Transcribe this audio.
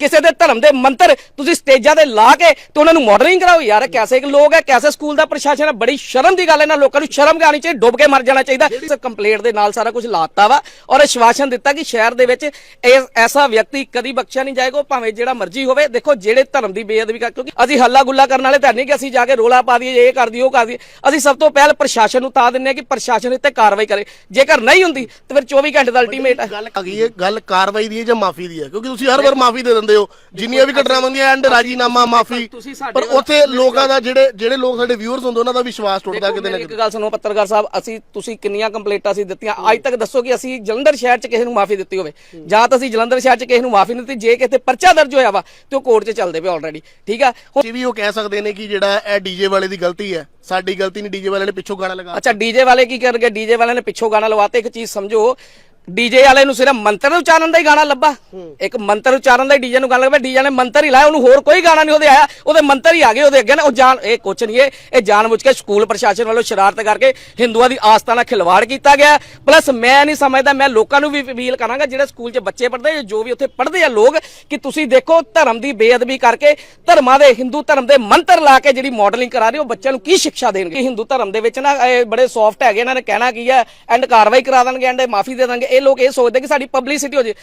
ਕਿਸੇ ਦੇ ਧਰਮ ਦੇ ਮੰਤਰ ਤੁਸੀਂ ਸਟੇਜਾਂ ਤੇ ਲਾ ਕੇ ਤੇ ਉਹਨਾਂ ਨੂੰ ਮਾਡਲਿੰਗ ਕਰਾਓ। ਯਾਰ ਕੈਸੇ ਲੋਕ ਹੈ ਕੈਸੇ ਸਕੂਲ ਦਾ ਪ੍ਰਸ਼ਾਸਨ ਹੈ ਬੜੀ ਸ਼ਰਮ ਦੀ ਗੱਲ ਹੈ। ਨਾ ਲੋਕਾਂ ਨੂੰ ਸ਼ਰਮ ਕਰਨੀ ਚਾਹੀਦੀ ਡੁੱਬ ਕੇ ਮਰ ਜਾਣਾ ਚਾਹੀਦਾ। ਇਸ ਕੰਪਲੇਂਟ ਦੇ ਨਾਲ ਸਾਰਾ ਕੁਝ ਲਾਤਾ ਵਾ ਔਰ ਆਸ਼ਵਾਸਨ ਦਿੱਤਾ ਕਿ ਸ਼ਹਿਰ ਦੇ ਵਿੱਚ ਐਸਾ ਵਿਅਕਤੀ ਕਦੀ ਬਖਸ਼ਿਆ ਨਹੀਂ ਜਾਏਗਾ ਭਾਵੇਂ ਜਿਹੜਾ ਮਰਜ਼ੀ ਹੋਵੇ। ਦੇਖੋ ਜਿਹੜੇ ਧਰਮ ਦੀ ਬੇਅਦਬੀ ਕਰ ਕਿਉਂਕਿ ਅਸੀਂ ਹੱਲਾ ਗੁੱਲਾ ਕਰਨ ਵਾਲੇ ਤਾਂ ਨਹੀਂ ਕਿ ਅਸੀਂ ਜਾ ਕੇ ਰੋਲਾ ਪਾ ਦਈਏ ਇਹ ਕਰ ਦਈਏ ਉਹ ਕਰ ਦਈਏ। ਅਸੀਂ ਸਭ ਤੋਂ ਪਹਿਲ ਪ੍ਰਸ਼ਾਸਨ ਨੂੰ ਤਾਂ ਦਿੰਨੇ ਕਿ ਪ੍ਰਸ਼ਾਸਨ ਇੱਥੇ ਕਾਰਵਾਈ ਕਰੇ। ਜੇਕਰ ਨਹੀਂ ਹੁੰਦੀ ਤੇ ਫਿਰ 24 ਘੰਟੇ ਦਾ ਅਲਟੀਮੇਟ ਹੈ। ਗੱਲ ਆ ਗਈ ਹੈ ਗੱਲ ਕਾਰਵਾਈ ਦੀ ਹੈ ਜਾਂ ਮਾਫੀ ਦੀ ਹੈ? ਕਿਉਂਕਿ ਤੁਸੀਂ ਹਰ ਵਾਰ ਮਾਫੀ ਦੇ ਦਿੰਦੇ ਹੋ। ਜਿੰਨੀਆਂ ਵੀ ਘਟਨਾਵਾਂ ਹੁੰਦੀਆਂ ਐਂਡ ਰਾਜੀਨਾਮਾ ਮਾਫੀ। ਤੁਸੀਂ ਸਾਡੇ ਪਰ ਉੱਥੇ ਲੋਕਾਂ ਦਾ ਜਿਹੜੇ ਜਿਹੜੇ ਲੋਕ ਸਾਡੇ ਵਿਊਅਰਸ ਹੁੰਦੇ ਉਹਨਾਂ ਦਾ ਵਿਸ਼ਵਾਸ ਟੁੱਟਦਾ ਕਿਤੇ ਨਾ ਇੱਕ ਕਿਤੇ। ਗੱਲ ਸੁਣੋ ਪੱਤਰਕਾਰ ਸਾਹਿਬ ਅਸੀਂ ਤੁਸੀਂ ਕਿੰਨੀਆਂ ਕੰਪਲੇਂਟਾਂ ਅਸੀਂ ਦਿੱਤੀਆਂ। ਅੱਜ ਤੱਕ ਦੱਸੋ ਕਿ ਅਸੀਂ ਜਲੰਧਰ ਸ਼ਹਿਰ 'ਚ ਕਿਸੇ ਨੂੰ ਮਾਫੀ ਦਿੱਤੀ ਹੋਵੇ। ਜਾਂ ਤਾਂ ਅਸੀਂ ਜਲੰਧਰ ਸ਼ਹਿਰ 'ਚ ਕਿਸੇ ਨੂੰ ਮਾਫੀ ਨਹੀਂ ਦਿੱਤੀ ਜੇ ਕਿਤੇ ਪਰਚਾ ਦਰਜ ਹੋਇਆ ਵਾ ਤੇ ਉਹ ਕੋਰਟ 'ਚ ਚੱਲਦੇ ਪਏ ਆਲਰੇਡੀ ਠੀਕ ਆ? ਹੁਣ ਵੀ ਉਹ ਕਹਿ ਸਕਦੇ ਨੇ ਕਿ ਜਿਹੜਾ ਇਹ ਡੀਜੇ ਵਾਲੇ ਦੀ ਗਲਤੀ ਹੈ। ਸਾਡੀ ਗਲਤੀ ਨਹੀਂ ਡੀਜੇ ਵਾਲੇ ਨੇ ਪਿੱਛੋਂ ਗਾਣਾ ਲਗਾ ਅੱਛਾ ਡੀਜੇ ਵਾਲੇ ਕੀ ਕਰਨਗੇ? ਡੀਜੇ ਵਾਲਿਆਂ ਨੇ ਪਿੱਛੋਂ ਗਾਣਾ ਲਵਾਤੇ ਇੱਕ ਚੀਜ਼ ਸਮਝੋ ਡੀਜੇ ਵਾਲੇ ਨੂੰ ਸਿਰਫ ਮੰਤਰ ਉਚਾਰਨ ਦਾ ਹੀ ਗਾਣਾ ਲੱਭਾ। ਇੱਕ ਮੰਤਰ ਉਚਾਰਨ ਦਾ ਡੀਜੇ ਨੂੰ ਗਾਣਾ ਲੱਭਾ ਡੀਜੇ ਨੇ ਮੰਤਰ ਹੀ ਲਾਇਆ ਉਹਨੂੰ ਹੋਰ ਕੋਈ ਗਾਣਾ ਨਹੀਂ ਉਹਦੇ ਆਇਆ। ਉਹਦੇ ਮੰਤਰ ਹੀ ਆ ਗਏ ਉਹਦੇ ਅੱਗੇ ਨਾ। ਉਹ ਜਾਣ ਇਹ ਕੁਛ ਨਹੀਂ ਇਹ ਇਹ ਜਾਣਬੁੱਝ ਕੇ ਸਕੂਲ ਪ੍ਰਸ਼ਾਸਨ ਵੱਲੋਂ ਸ਼ਰਾਰਤ ਕਰਕੇ ਹਿੰਦੂਆਂ ਦੀ ਆਸਥਾ ਨਾਲ ਖਿਲਵਾੜ ਕੀਤਾ ਗਿਆ। ਪਲੱਸ ਮੈਂ ਨਹੀਂ ਸਮਝਦਾ ਮੈਂ ਲੋਕਾਂ ਨੂੰ ਵੀ ਅਪੀਲ ਕਰਾਂਗਾ ਜਿਹੜੇ ਸਕੂਲ 'ਚ ਬੱਚੇ ਪੜ੍ਹਦੇ ਜੋ ਵੀ ਉੱਥੇ ਪੜ੍ਹਦੇ ਆ ਲੋਕ ਕਿ ਤੁਸੀਂ ਦੇਖੋ ਧਰਮ ਦੀ ਬੇਅਦਬੀ ਕਰਕੇ ਧਰਮਾਂ ਦੇ ਹਿੰਦੂ ਧਰਮ ਦੇ ਮੰਤਰ ਲਾ ਕੇ ਜਿਹੜੀ ਮਾਡਲਿੰਗ ਕਰਾ ਰਹੇ ਹੋ ਬੱਚਿਆਂ ਨੂੰ ਕੀ ਸਿੱਖਿਆ ਦੇਣਗੇ? ਹਿੰਦੂ ਧਰਮ ਦੇ ਵਿੱਚ ਨਾ ਇਹ ਬੜੇ ਸੌਫਟ ਹੈਗੇ ਇਹਨਾਂ ਨੇ ਕਹਿਣਾ ਕੀ ਹੈ ਐਂਡ ਕਾਰਵਾਈ ਕਰਾ ਦੇਣਗੇ ਐਂਡ ਮਾਫੀ ਦੇ ਦੇਣਗੇ। ਇਹ ਲੋਕ ਇਹ ਸੋਚਦੇ ਕਿ ਸਾਡੀ ਪਬਲਿਸਿਟੀ ਹੋ ਜੇ।